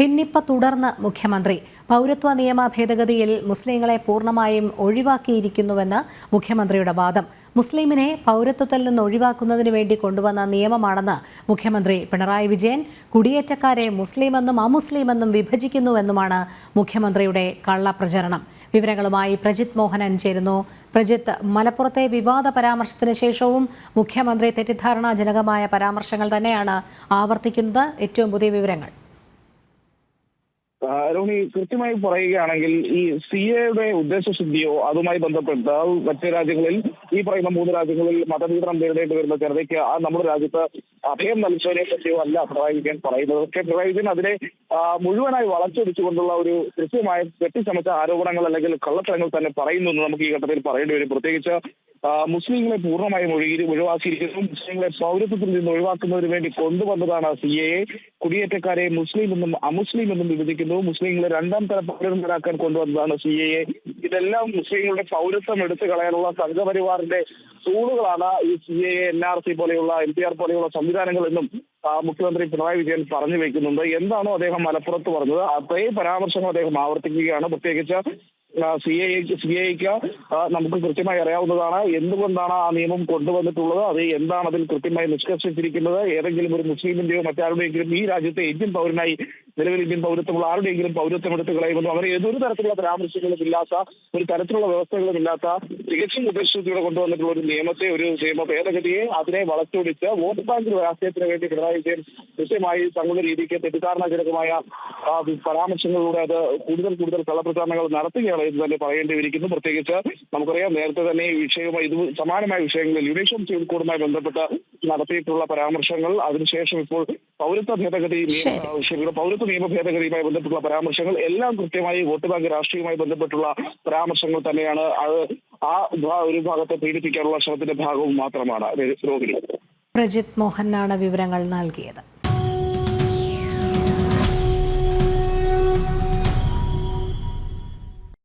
ഭിന്നിപ്പ് തുടർന്ന് മുഖ്യമന്ത്രി. പൗരത്വ നിയമ ഭേദഗതിയിൽ മുസ്ലിങ്ങളെ പൂർണമായും ഒഴിവാക്കിയിരിക്കുന്നുവെന്ന് മുഖ്യമന്ത്രിയുടെ വാദം. മുസ്ലിമിനെ പൗരത്വത്തിൽ നിന്ന് ഒഴിവാക്കുന്നതിന് വേണ്ടി കൊണ്ടുവന്ന നിയമമാണെന്ന് മുഖ്യമന്ത്രി പിണറായി വിജയൻ കുടിയേറ്റക്കാരെ മുസ്ലിമെന്നും അമുസ്ലിമെന്നും വിഭജിക്കുന്നുവെന്നുമാണ് മുഖ്യമന്ത്രിയുടെ കള്ളപ്രചരണം. വിവരങ്ങളുമായി പ്രജിത് മോഹനൻ ചേരുന്നു. പ്രജിത്ത് മലപ്പുറത്തെ വിവാദ പരാമർശത്തിന് ശേഷവും മുഖ്യമന്ത്രി തെറ്റിദ്ധാരണാജനകമായ പരാമർശങ്ങൾ തന്നെയാണ് ആവർത്തിക്കുന്നത്. ഏറ്റവും പുതിയ വിവരങ്ങൾ. രോഹിണി കൃത്യമായി പറയുകയാണെങ്കിൽ ഈ സി എയുടെ ഉദ്ദേശശുദ്ധിയോ അതുമായി ബന്ധപ്പെട്ട് മറ്റ് രാജ്യങ്ങളിൽ ഈ പറയുന്ന മൂന്ന് രാജ്യങ്ങളിൽ മതവിതരണം നേരിടേണ്ടി വരുന്ന ജനതയ്ക്ക് ആ നമ്മുടെ രാജ്യത്ത് അഭയം നൽകുന്നതിനെ പറ്റിയോ അല്ല പിണറായി വിജയൻ പറയുന്നത്. പക്ഷേ പിണറായി വിജയൻ അതിനെ മുഴുവനായി വളച്ചൊടിച്ചുകൊണ്ടുള്ള ഒരു കൃത്യമായ കെട്ടിച്ചമച്ച ആരോപണങ്ങൾ അല്ലെങ്കിൽ കള്ളത്തരങ്ങൾ തന്നെ പറയുന്നു എന്ന് നമുക്ക് ഈ ഘട്ടത്തിൽ പറയേണ്ടി വരും. പ്രത്യേകിച്ച് മുസ്ലിങ്ങളെ പൂർണമായും ഒഴുകി ഒഴിവാക്കിയിരിക്കുന്നു മുസ്ലിങ്ങളെ പൗരത്വത്തിൽ നിന്ന് ഒഴിവാക്കുന്നതിന് വേണ്ടി കൊണ്ടുവന്നതാണ് സി എ. കുടിയേറ്റക്കാരെ മുസ്ലിം എന്നും അമുസ്ലിം എന്നും വിഭജിക്കുന്നു. മുസ്ലിങ്ങളെ രണ്ടാം തര പൗരന്മാരാക്കാൻ കൊണ്ടുവന്നതാണ് സി എ. ഇതെല്ലാം മുസ്ലിങ്ങളുടെ പൗരത്വം എടുത്തു കളയാനുള്ള സംഘപരിവാറിന്റെ തൂണുകളാണ് ഈ C A N R C പോലെയുള്ള എൻ പി ആർ പോലെയുള്ള സംവിധാനങ്ങൾ എന്നും മുഖ്യമന്ത്രി പിണറായി വിജയൻ പറഞ്ഞു വെക്കുന്നുണ്ട്. എന്താണോ അദ്ദേഹം മലപ്പുറത്ത് പറഞ്ഞത്. അതേ പരാമർശങ്ങൾ അദ്ദേഹം ആവർത്തിക്കുകയാണ്. പ്രത്യേകിച്ച് സി എ സി ഐക്ക് നമുക്ക് കൃത്യമായി അറിയാവുന്നതാണ് എന്തുകൊണ്ടാണ് ആ നിയമം കൊണ്ടുവന്നിട്ടുള്ളത്. അത് എന്താണ് അതിൽ കൃത്യമായി നിഷ്കർഷിച്ചിരിക്കുന്നത്. ഏതെങ്കിലും ഒരു മുസ്ലിമിന്റെയോ മറ്റാരുടെയെങ്കിലും ഈ രാജ്യത്തെ ഇന്ത്യൻ പൗരനായി നിലവിൽ ഇന്ത്യൻ പൗരത്വമുള്ള ആരുടെയെങ്കിലും പൗരത്വം എടുത്തു കളയുമെന്നും അങ്ങനെ ഏതൊരു തരത്തിലുള്ള പരാമർശങ്ങളും ഇല്ലാത്ത ഒരു തരത്തിലുള്ള വ്യവസ്ഥകളും ഇല്ലാത്ത തികച്ചും ഉദ്ദേശത്തിലൂടെ കൊണ്ടുവന്നിട്ടുള്ള ഒരു നിയമത്തെ ഒരു നിയമ ഭേദഗതിയെ അതിനെ വളച്ചൊടിച്ച് വോട്ട് ബാങ്ക് രാഷ്ട്രീയത്തിന് വേണ്ടി പിണറായി വിജയൻ കൃത്യമായി തങ്ങളുടെ രീതിക്ക് തെറ്റിദ്ധാരണാജനകമായ പരാമർശങ്ങളിലൂടെ അത് കൂടുതൽ കൂടുതൽ കള്ളപ്രചാരണങ്ങൾ നടത്തുകയാണ് എന്ന് തന്നെ പറയേണ്ടിയിരിക്കുന്നു. പ്രത്യേകിച്ച് നമുക്കറിയാം നേരത്തെ തന്നെ ഈ വിഷയവുമായി ഇത് സമാനമായ വിഷയങ്ങളിൽ യുഡീഷ്യൽ സിവിൽ കോഡുമായി ബന്ധപ്പെട്ട് നടത്തിയിട്ടുള്ള പരാമർശങ്ങൾ. അതിനുശേഷം ഇപ്പോൾ പൗരത്വ ഭേദഗതി നിയമ- ശരി. പൗരത്വ നിയമ ഭേദഗതിയുമായി ബന്ധപ്പെട്ടുള്ള പരാമർശങ്ങൾ എല്ലാം കൃത്യമായി വോട്ട് ബാങ്ക് രാഷ്ട്രീയവുമായി ബന്ധപ്പെട്ടുള്ള പരാമർശങ്ങൾ തന്നെയാണ്. അത് ആ ഒരു ഭാഗത്തെ പീഡിപ്പിക്കാനുള്ള ശ്രമത്തിന്റെ ഭാഗവും മാത്രമാണ്. രോഗിണി പ്രജിത് മോഹനാണ് വിവരങ്ങൾ നൽകിയത്.